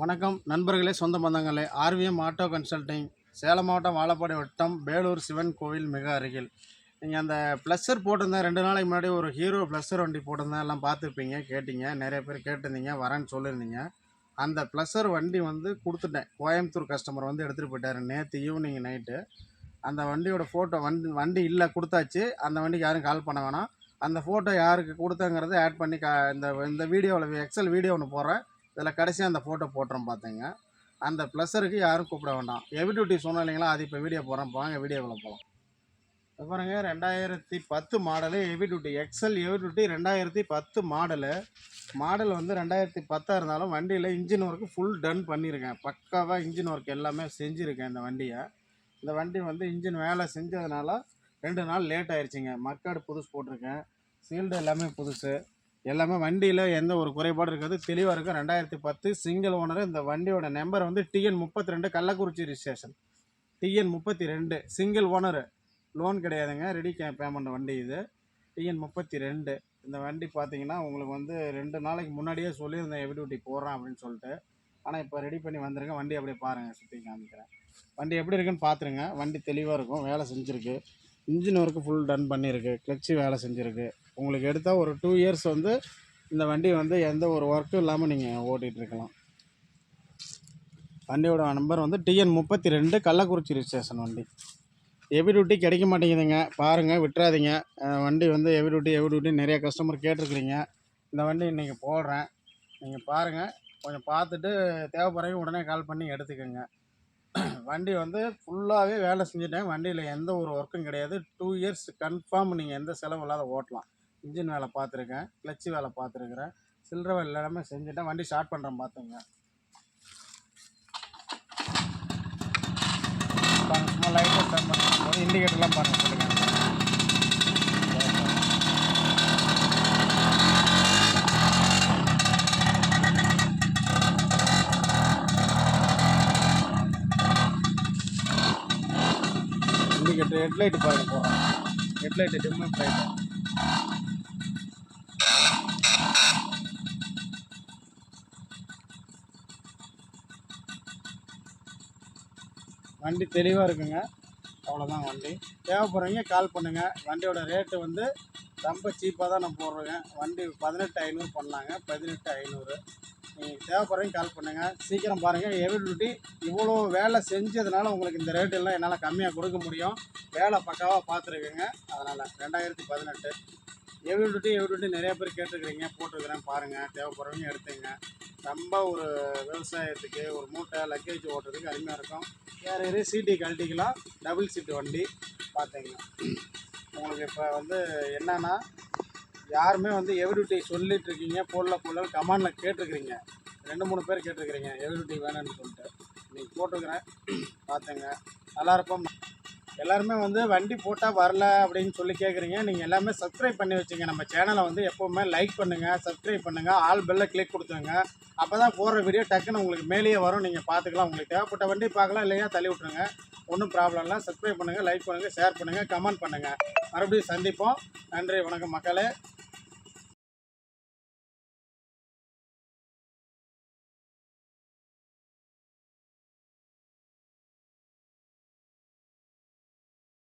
வணக்கம் நண்பர்களே சொந்த பந்தங்களே. ஆர்விஎம் ஆட்டோ கன்சல்டிங் சேலம் மாவட்டம் வாழப்பாடி வட்டம் பேலூர் சிவன் கோவில் மிக அருகில். நீங்கள் அந்த ப்ளஸ்ஸர் போட்டிருந்தேன் ரெண்டு நாளைக்கு முன்னாடி ஒரு ஹீரோ ப்ளஸ்ஸர் வண்டி போட்டிருந்தேன் எல்லாம் பார்த்துருப்பீங்க கேட்டிங்க நிறைய பேர் கேட்டிருந்தீங்க வரேன்னு சொல்லியிருந்தீங்க. அந்த ப்ளஸ்ஸர் வண்டி வந்து கொடுத்துட்டேன். கோயம்புத்தூர் கஸ்டமர் வந்து எடுத்துகிட்டு போயிட்டார். நேற்று ஈவினிங் நைட்டு அந்த வண்டியோட ஃபோட்டோ வண்டி வண்டி இல்லை கொடுத்தாச்சு. அந்த வண்டிக்கு யாரும் கால் பண்ண வேணாம். அந்த ஃபோட்டோ யாருக்கு கொடுத்தங்கிறத ஆட் பண்ணி கா இந்த இந்த வீடியோவில் எக்ஸல் வீடியோ ஒன்று போடுறேன். இதில் கடைசியாக அந்த ஃபோட்டோ போட்டுறோம் பார்த்துங்க அந்த ப்ளஸருக்கு யாரும் கூப்பிட வேண்டாம். எவி டியூட்டி சொன்னோம் இல்லைங்களா? அது இப்போ வீடியோ போகிறேன் வாங்க வீடியோக்குள்ள போகலாம் அப்புறங்க பாருங்க ரெண்டாயிரத்தி பத்து model heavy duty XL heavy duty ரெண்டாயிரத்தி பத்து மாடலு மாடல் வந்து ரெண்டாயிரத்தி பத்தாக இருந்தாலும் வண்டியில் இன்ஜின் ஒர்க்கு ஃபுல் டன் பண்ணியிருக்கேன். பக்காவாக இன்ஜின் ஒர்க் எல்லாமே செஞ்சுருக்கேன் இந்த வண்டியை. இந்த வண்டி வந்து இன்ஜின் வேலை செஞ்சதுனால ரெண்டு நாள் லேட் ஆயிடுச்சுங்க மக்காடு புதுசு போட்டிருக்கேன். சீல்டு எல்லாமே புதுசு. எல்லாமே வண்டியில் எந்த ஒரு குறைபாடும் இருக்காது. தெளிவாக இருக்கும். ரெண்டாயிரத்தி பத்து சிங்கிள் ஓனர் இந்த வண்டியோட நம்பர் வந்து டிஎன் முப்பத்தி ரெண்டு கள்ளக்குறிச்சி ரிஜிஸ்ட்ரேஷன் டிஎன் முப்பத்தி ரெண்டு சிங்கிள் ஓனர் லோன் கிடையாதுங்க. ரெடி கே பேமெண்ட் வண்டி இது. டிஎன் முப்பத்தி ரெண்டு இந்த வண்டி பார்த்தீங்கன்னா உங்களுக்கு வந்து ரெண்டு நாளைக்கு முன்னாடியே சொல்லியிருந்தேன் எவி டியூட்டி போடுறேன் அப்படின்னு சொல்லிட்டு. ஆனால் இப்போ ரெடி பண்ணி வந்துருங்க வண்டி அப்படியே பாருங்கள் சுற்றி காமிக்கிறேன். வண்டி எப்படி இருக்குன்னு பார்த்துருங்க வண்டி தெளிவாக இருக்கும். வேலை செஞ்சுருக்கு. இன்ஜின் ஒர்க்கு ஃபுல் டன் பண்ணியிருக்கு கிளச்சி வேலை செஞ்சுருக்கு. உங்களுக்கு எடுத்தால் ஒரு டூ இயர்ஸ் வந்து இந்த வண்டி வந்து எந்த ஒரு ஒர்க்கும் இல்லாமல் நீங்கள் ஓட்டிகிட்டு இருக்கலாம். வண்டியோட நம்பர் வந்து டிஎன் முப்பத்தி ரெண்டு கள்ளக்குறிச்சி ரிஜிஸ்ட்ரேஷன் வண்டி. எவி டியூட்டி கிடைக்க மாட்டேங்குதுங்க. பாருங்கள் விட்டுறாதீங்க. வண்டி வந்து எவி டியூட்டி எவி டியூட்டி நிறைய கஸ்டமர் கேட்டிருக்கிறீங்க. இந்த வண்டி இன்றைக்கி போடுறேன். நீங்கள் பாருங்கள் கொஞ்சம் பார்த்துட்டு தேவைப்படுறவங்க உடனே கால் பண்ணி எடுத்துக்கோங்க. வண்டி வந்து ஃபுல்லாகவே வேலை செஞ்சுட்டேன். வண்டியில் எந்த ஒரு ஒர்க்கும் கிடையாது. டூ இயர்ஸ் கன்ஃபார்ம் நீங்கள் எந்த செலவும் இல்லாத ஓட்டலாம். இன்ஜின் வேலை பார்த்துருக்கேன். கிளச்சு வேலை பார்த்துருக்குறேன். சில்லற வேலை எல்லாமே செஞ்சுட்டேன். வண்டி ஸ்டார்ட் பண்ணுறேன் பார்த்துங்க சும்மா லைட்டாக ஸ்டார்ட் பண்ணும்போது இண்டிகேட்டர்லாம் பாருங்கள் சொல்லுங்கள் ஹெட் ஹெட்லைட்டு பாருங்க போகிறோம் ஹெட்லைட்டு டிம்மு போயிட்டோம் வண்டி தெளிவாக இருக்குங்க. அவ்வளோதான் வண்டி. தேவைப்படுறவங்க கால் பண்ணுங்கள் வண்டியோட ரேட்டு வந்து ரொம்ப சீப்பாக தான் நான் போடுறேங்க. வண்டி பதினெட்டு ஐநூறு பண்ணலாங்க. பதினெட்டு ஐநூறு. நீங்கள் தேவைப்படுறீங்க கால் பண்ணுங்கள் சீக்கிரம் பாருங்கள் எவிடிட்டி இவ்வளோ வேலை செஞ்சதுனால உங்களுக்கு இந்த ரேட் எல்லாம் என்னால் கம்மியாக கொடுக்க முடியும். வேலை பக்காவாக பார்த்துருக்குங்க. அதனால் ரெண்டாயிரத்தி பதினெட்டு. எவிடிட்டி எவிடிட்டி நிறைய பேர் கேட்டுருக்குறீங்க. போட்டிருக்கிறேன். பாருங்கள் தேவைப்படுறவங்க எடுத்துங்க ரொம்ப ஒரு விவசாயத்துக்கு ஒரு மூட்டை லக்கேஜ் ஓட்டுறதுக்கு அருமையாக இருக்கும். வேறு சீட்டி கழட்டிக்கலாம். டபுள் சீட்டு வண்டி பார்த்தீங்கன்னா உங்களுக்கு இப்போ வந்து என்னன்னா யாருமே வந்து எவ்ரிடே சொல்லிட்டு இருக்கீங்க போடல போடல கமாண்டில் கேட்டிருக்கிறீங்க. ரெண்டு மூணு பேர் கேட்டிருக்கிறீங்க எவ்ரிடே வேணும்னு சொல்லிட்டு. நீங்கள் போட்டிருக்கிறேன். பார்த்துங்க நல்லா இருப்போம். எல்லாருமே வந்து வண்டி போட்டால் வரல அப்படின்னு சொல்லி கேட்குறீங்க நீங்கள் எல்லாமே சப்ஸ்கிரைப் பண்ணி வச்சுங்க. நம்ம சேனலை வந்து எப்போவுமே லைக் பண்ணுங்கள் சப்ஸ்கிரைப் பண்ணுங்கள் ஆல் பெல்லை கிளிக் கொடுத்துருங்க. அப்போ தான் போடுற வீடியோ டக்குன்னு உங்களுக்கு மேலேயே வரும். நீங்கள் பார்த்துக்கலாம் உங்களுக்கு தேவைப்பட்ட வண்டி பார்க்கலாம் இல்லையா தள்ளி விட்ருங்க ஒன்றும் ப்ராப்ளம் இல்லை. சப்ஸ்கிரைப் பண்ணுங்கள் லைக் பண்ணுங்கள் ஷேர் பண்ணுங்கள் கமெண்ட் பண்ணுங்கள் மறுபடியும் சந்திப்போம். நன்றி வணக்கம் மக்களே.